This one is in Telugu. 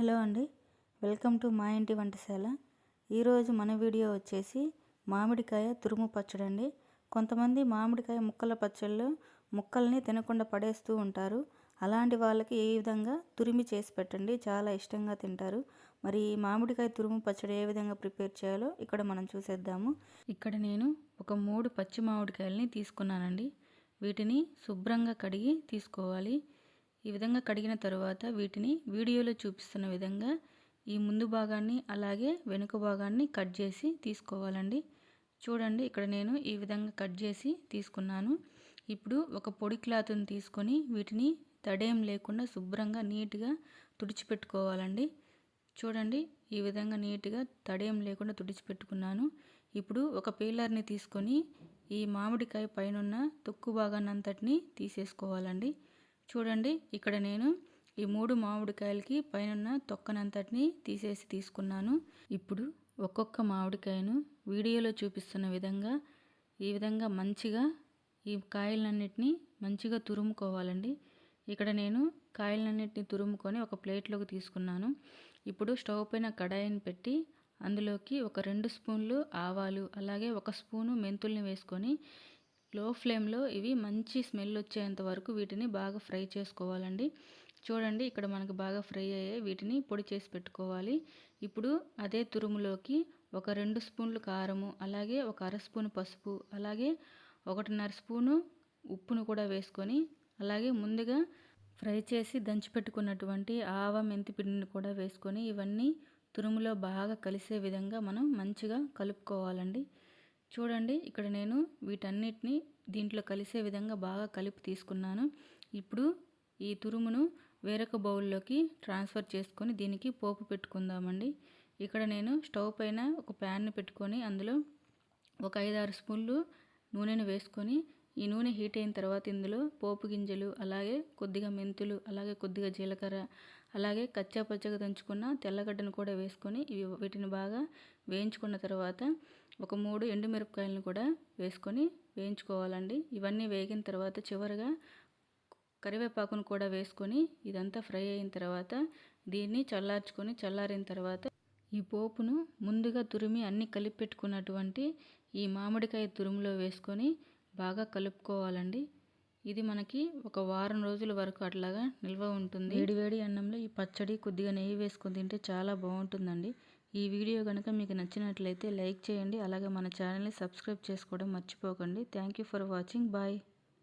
హలో అండి. వెల్కమ్ టు మా ఇంటి వంటశాల. ఈరోజు మన వీడియో వచ్చేసి మామిడికాయ తురుము పచ్చడి అండి. కొంతమంది మామిడికాయ ముక్కల పచ్చళ్ళు ముక్కల్ని తినకుండా పడేస్తూ ఉంటారు. అలాంటి వాళ్ళకి ఏ విధంగా తురిమి చేసి పెట్టండి? చాలా ఇష్టంగా తింటారు. మరి ఈ మామిడికాయ తురుము పచ్చడి ఏ విధంగా ప్రిపేర్ చేయాలో ఇక్కడ మనం చూసేద్దాము. ఇక్కడ నేను ఒక మూడు పచ్చి మామిడికాయలని తీసుకున్నానండి. వీటిని శుభ్రంగా కడిగి తీసుకోవాలి. ఈ విధంగా కడిగిన తరువాత వీటిని వీడియోలో చూపిస్తున్న విధంగా ఈ ముందు భాగాన్ని అలాగే వెనుక భాగాన్ని కట్ చేసి తీసుకోవాలండి. చూడండి ఇక్కడ నేను ఈ విధంగా కట్ చేసి తీసుకున్నాను. ఇప్పుడు ఒక పొడి క్లాత్ని తీసుకొని వీటిని తడేం లేకుండా శుభ్రంగా నీట్గా తుడిచిపెట్టుకోవాలండి. చూడండి ఈ విధంగా నీట్గా తడేం లేకుండా తుడిచిపెట్టుకున్నాను. ఇప్పుడు ఒక పీలర్ని తీసుకొని ఈ మామిడికాయ పైనున్న తొక్కు భాగాన్ని అంతటిని తీసేసుకోవాలండి. చూడండి ఇక్కడ నేను ఈ మూడు మామిడికాయలకి పైన తొక్కనంతటిని తీసేసి తీసుకున్నాను. ఇప్పుడు ఒక్కొక్క మామిడికాయను వీడియోలో చూపిస్తున్న విధంగా ఈ విధంగా మంచిగా ఈ కాయలన్నిటినీ మంచిగా తురుముకోవాలండి. ఇక్కడ నేను కాయలన్నిటిని తురుముకొని ఒక ప్లేట్లోకి తీసుకున్నాను. ఇప్పుడు స్టవ్ పైన కడాయిని పెట్టి అందులోకి ఒక రెండు స్పూన్లు ఆవాలు అలాగే ఒక స్పూను మెంతుల్ని వేసుకొని లో ఫ్లేమ్లో ఇవి మంచి స్మెల్ వచ్చేంత వరకు వీటిని బాగా ఫ్రై చేసుకోవాలండి. చూడండి ఇక్కడ మనకు బాగా ఫ్రై అయ్యాయి వీటిని పొడి చేసి పెట్టుకోవాలి. ఇప్పుడు అదే తురుములోకి ఒక రెండు స్పూన్లు కారము అలాగే ఒక అర స్పూన్ పసుపు అలాగే ఒకటిన్నర స్పూను ఉప్పును కూడా వేసుకొని అలాగే ముందుగా ఫ్రై చేసి దంచిపెట్టుకున్నటువంటి ఆవ మెంతి పిండిని కూడా వేసుకొని ఇవన్నీ తురుములో బాగా కలిసే విధంగా మనం మంచిగా కలుపుకోవాలండి. చూడండి ఇక్కడ నేను వీటన్నిటిని దీంట్లో కలిసే విధంగా బాగా కలిపి తీసుకున్నాను. ఇప్పుడు ఈ తురుమును వేరొక బౌల్లోకి ట్రాన్స్ఫర్ చేసుకొని దీనికి పోపు పెట్టుకుందామండి. ఇక్కడ నేను స్టవ్ పైన ఒక ప్యాన్ను పెట్టుకొని అందులో ఒక ఐదారు స్పూన్లు నూనెను వేసుకొని ఈ నూనె హీట్ అయిన తర్వాత ఇందులో పోపు గింజలు అలాగే కొద్దిగా మెంతులు అలాగే కొద్దిగా జీలకర్ర అలాగే కచ్చా పచ్చగా దంచుకున్న తెల్లగడ్డను కూడా వేసుకొని ఇవి వీటిని బాగా వేయించుకున్న తర్వాత ఒక మూడు ఎండుమిరపకాయలను కూడా వేసుకొని వేయించుకోవాలండి. ఇవన్నీ వేగిన తర్వాత చివరిగా కరివేపాకును కూడా వేసుకొని ఇదంతా ఫ్రై అయిన తర్వాత దీన్ని చల్లార్చుకొని చల్లారిన తర్వాత ఈ పోపును ముందుగా తురిమి అన్ని కలిపి పెట్టుకున్నటువంటి ఈ మామిడికాయ తురుములో వేసుకొని బాగా కలుపుకోవాలండి. ఇది మనకి ఒక వారం రోజుల వరకు అట్లాగా నిల్వ ఉంటుంది. వేడివేడి అన్నంలో ఈ పచ్చడి కొద్దిగా నెయ్యి వేసుకొని తింటే చాలా బాగుంటుందండి. ఈ వీడియో కనుక మీకు నచ్చినట్లయితే లైక్ చేయండి. అలాగే మన ఛానల్ని సబ్స్క్రైబ్ చేసుకోవడం మర్చిపోకండి. Thank you for watching. Bye.